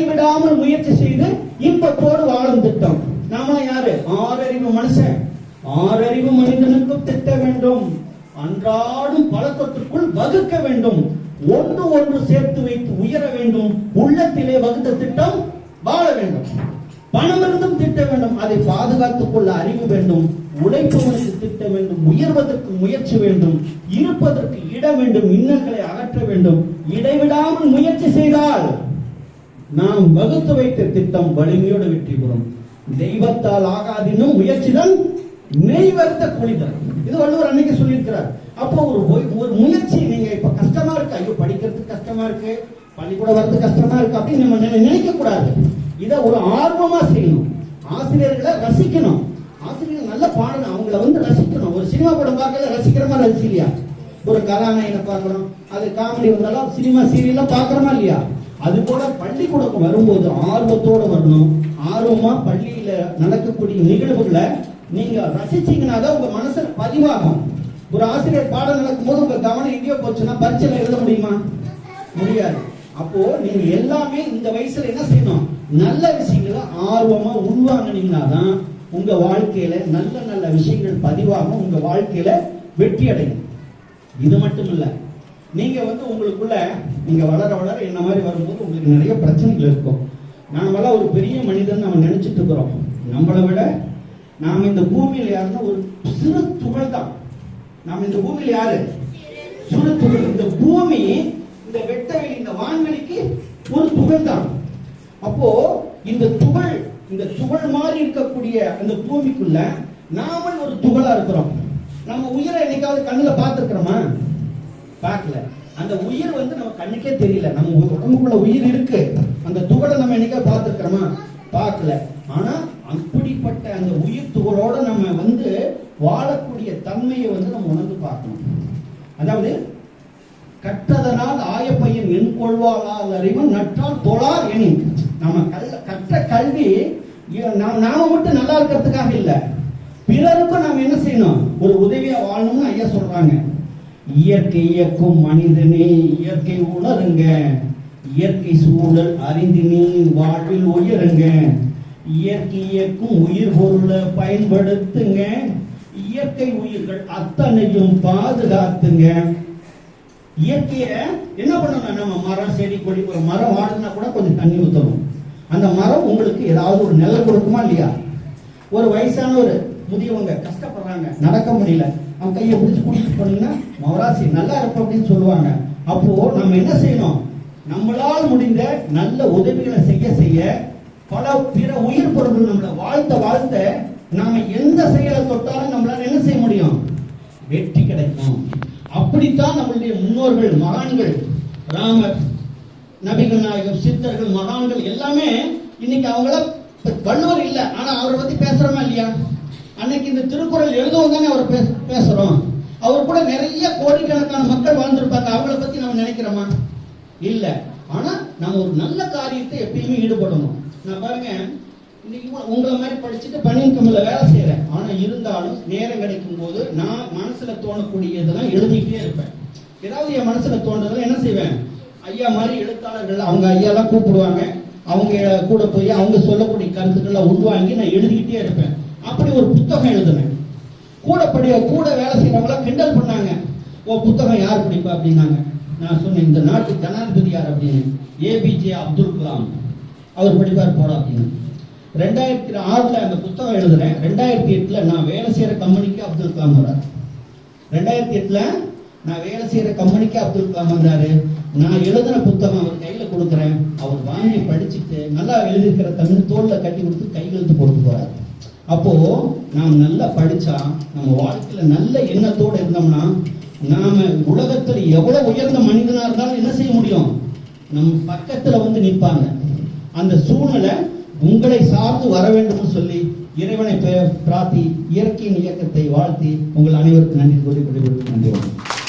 இடைவிடாமல் முயற்சி செய்து இன்பத்தோடு வாழும் திட்டம். நாம யாரு? ஆறறிவு மனுஷன். ஆறறிவு மனிதனுக்கும் திட்ட வேண்டும். அன்றாடும் பழக்கத்திற்குள் வகுக்க வேண்டும். ஒன்று ஒன்று சேர்த்து வைத்து உயர வேண்டும். உள்ளத்திலே வகுத்த திட்டம் வாழ வேண்டும். பணம் இருந்தும் திட்ட வேண்டும். அதை பாதுகாத்துக் கொள்ள அறிவு வேண்டும். உழைப்பவனுக்கு திட்ட வேண்டும். உயர்வதற்கு முயற்சி வேண்டும். இருப்பதற்கு இட வேண்டும். இன்னல்களை அகற்ற வேண்டும். இடைவிடாமல் முயற்சி செய்தால் நாம் வகுத்து வைத்த திட்டம் வலிமையோடு வெற்றி பெறும். தெய்வத்தால் ஆகாதினும் முயற்சிதான் மெய்வர்த்த குளிதல் இது வள்ளுவர் அன்னைக்கு சொல்லியிருக்கிறார். அப்போ ஒரு ஒரு முயற்சி நீங்க இப்ப கஷ்டமா இருக்கு. ஐயோ படிக்கிறதுக்கு கஷ்டமா இருக்கு. பள்ளிக்கூடம் வர்றது கஷ்டமா இருக்கு அப்படின்னு நம்ம நினை- நினைக்க கூடாது இதை ஒரு ஆர்வமா செய்யணும். ஆசிரியர்களை ரசிக்கணும். ஆசிரியர்கள் நல்ல பாடணும் அவங்கள வந்து ரசிக்கணும். ஒரு சினிமா படம் பார்க்கல ரசிக்கிற மாதிரி ரசிக்கலையா? ஒரு கதாநாயகனை பார்க்கணும். அது காமெடி வந்தாலும் சினிமா சீரியல்லாம் பார்க்கறோமா இல்லையா? அது போல பள்ளிக்கூடம் வரும்போது ஆர்வத்தோட வரணும். ஆர்வமா பள்ளியில நடக்கக்கூடிய நிகழ்வுகளை நீங்க ரசிச்சீங்கன்னா தான் உங்க மனசுல பதிவாகும். ஒரு ஆசிரியர் பாடம் நடக்கும்போது உங்க கவனம் எங்கேயோ போச்சுன்னா பரீட்சையில எழுத முடியுமா? முடியாது. அப்போ நீங்க எல்லாமே இந்த வயசுல என்ன செய்யணும்? நல்ல விஷயங்களை ஆர்வமா உள்வாங்கினீங்கன்னா தான் உங்க வாழ்க்கையில நல்ல நல்ல விஷயங்கள் பதிவாகும் உங்க வாழ்க்கையில வெற்றி அடையும் இது மட்டும் இல்லை நீங்க வந்து உங்களுக்குள்ள நீங்க வளர வளர என்ன மாதிரி வரும்போது உங்களுக்கு நிறைய பிரச்சனைகள் இருக்கும். நாமெல்லாம் ஒரு பெரிய மனிதன் நம்ம நினைச்சிட்டு இருக்கிறோம். நம்மளை விட நாம் இந்த பூமியில் யாருன்னா ஒரு சிறு துகள் தான். நாம் இந்த பூமியில் யாரு? சிறு துகள். இந்த பூமி இந்த வெட்டவெளி இந்த வான்வெளிக்கு ஒரு துகள் தான். அப்போ இந்த துகள் இந்த துகள் மாதிரி இருக்கக்கூடிய அந்த பூமிக்குள்ள நாமல் ஒரு துகளா இருக்கிறோம். நம்ம உயிரை என்னைக்காவது கண்ணில் பார்த்துருக்கிறோமா? பார்க்கல. அந்த உயிர் வந்து நம்ம கண்ணுக்கே தெரியல. நம்ம உடம்புக்குள்ள உயிர் இருக்கு. அந்த துகளை நம்ம என்னைக்கா பார்த்துருக்கிறோமா? பார்க்கல. ஆனா அப்படிப்பட்ட அந்த உயிர் துகளோட நம்ம வந்து வாழக்கூடிய தன்மையை வந்து நம்ம உணர்ந்து பார்க்கணும். அதாவது கற்றதனால் ஆயப்பையன் என் கொள்வாளால் அறிவு நற்றால் தொழார் எனி. நம்ம கல் கற்ற கல்வி நாம் நாம மட்டும் நல்லா இருக்கிறதுக்காக இல்லை. பிறருக்கும் நாம் என்ன செய்யணும்? ஒரு உதவியா வாழணும்னு ஐயா சொல்றாங்க. இயற்கை இயக்கும் மனிதனே இயற்கை உணருங்க. இயற்கை சூழல் அறிந்து நீ வாழ்வில் உயருங்க. இயற்கை இயக்கும் உயிர் பொருளை பயன்படுத்துங்க. இயற்கை உயிர்கள் அத்தனையும் பாதுகாத்துங்க. இயற்கைய என்ன பண்ணணும்? நம்ம மரம் செடி கொடி ஒரு மரம் வாடுனா கூட கொஞ்சம் தண்ணி ஊற்றணும் அந்த மரம் உங்களுக்கு ஏதாவது ஒரு நிழல் கொடுக்குமா இல்லையா? ஒரு வயசானவர் முதியவங்க கஷ்டப்படுறாங்க நடக்க முடியல. அவன் கையை பிடிச்சி பிடிச்சி போனீங்கன்னா மவராசி நல்லா இருப்ப அப்படின்னு சொல்லுவாங்க. அப்போ நம்ம என்ன செய்யணும்? நம்மளால் முடிந்த நல்ல உதவிகளை செய்ய செய்ய பல பிற உயிர் பொருள்கள் நம்மளை வாழ்த்த வாழ்த்த நாம எந்த செயலை தொட்டாலும் நம்மளால என்ன செய்ய முடியும்? வெற்றி கிடைக்கும். அப்படித்தான் நம்மளுடைய முன்னோர்கள் மகான்கள் ராமர் நபிகள் நாயகம் சித்தர்கள் மகான்கள் எல்லாமே இன்னைக்கு அவங்கள வள்ளுவர் இல்லை ஆனா அவரை பத்தி பேசுறோமா இல்லையா? அன்னைக்கு இந்த திருக்குறள் எழுதவும் தானே அவர் பேசுறோம். அவர் கூட நிறைய கோடிக்கணக்கான மக்கள் வாழ்ந்திருப்பாங்க. அவங்கள பத்தி நம்ம நினைக்கிறோமா? இல்ல. ஆனா நம்ம ஒரு நல்ல காரியத்தை எப்பயுமே ஈடுபடணும். நான் பாருங்க இன்னைக்கு உங்களை மாதிரி படிச்சுட்டு பனியன் கம்மில் வேலை செய்யறேன் ஆனா இருந்தாலும் நேரம் கிடைக்கும் போது நான் மனசுல தோணக்கூடியதெல்லாம் எழுதிக்கிட்டே இருப்பேன். ஏதாவது என் மனசுல தோன்றதெல்லாம் என்ன செய்வேன்? ஐயா மாதிரி எழுத்தாளர்கள் அவங்க ஐயாலாம் கூப்பிடுவாங்க. அவங்க கூட போய் அவங்க சொல்லக்கூடிய கருத்துக்களை உள்வாங்கி நான் எழுதிக்கிட்டே இருப்பேன். புத்தகம் எழுதுனேன். கூட படி கூட வேலை செய்யறவங்களாம் கிண்டல் பண்ணாங்க. ஓ புத்தகம் யார் படிப்பா அப்படின்னாங்க. நான் சொன்னேன் இந்த நாட்டு ஜனாதிபதி யார் அப்படின்னு ஏபிஜே அப்துல் கலாம். அவர் படிப்பார் போடா அப்படின்னு. ரெண்டாயிரத்தி ஆறுல அந்த புத்தகம் எழுதுறேன் ரெண்டாயிரத்தி எட்டுல நான் வேலை செய்யற கம்பெனிக்கு அப்துல் கலாம் வரார் ரெண்டாயிரத்தி எட்டுல நான் வேலை செய்யற கம்பெனிக்கு அப்துல் கலாம் வந்தாரு. நான் எழுதின புத்தகம் அவர் கையில கொடுக்குறேன். அவர் வாங்கி படிச்சுட்டு நல்லா எழுதியிருக்கிற தமிழ் தோல்ல கட்டி கொடுத்து கையெழுத்து போட்டு போறாரு. அப்போ நாம் நல்லா படிச்சா நம்ம வாழ்க்கையில நல்ல எண்ணத்தோடு இருந்தோம்னா நாம உலகத்துல எவ்வளவு உயர்ந்த மனிதனா இருந்தாலும் என்ன செய்ய முடியும்? நம் பக்கத்துல வந்து நிற்பாங்க. அந்த சூழ்நிலை உங்களை சார்ந்து வர வேண்டும் சொல்லி இறைவனை பிரார்த்தி இயற்கையின் இயக்கத்தை வாழ்த்தி உங்கள் அனைவருக்கும் நன்றி கூறி நன்றி வணக்கம்.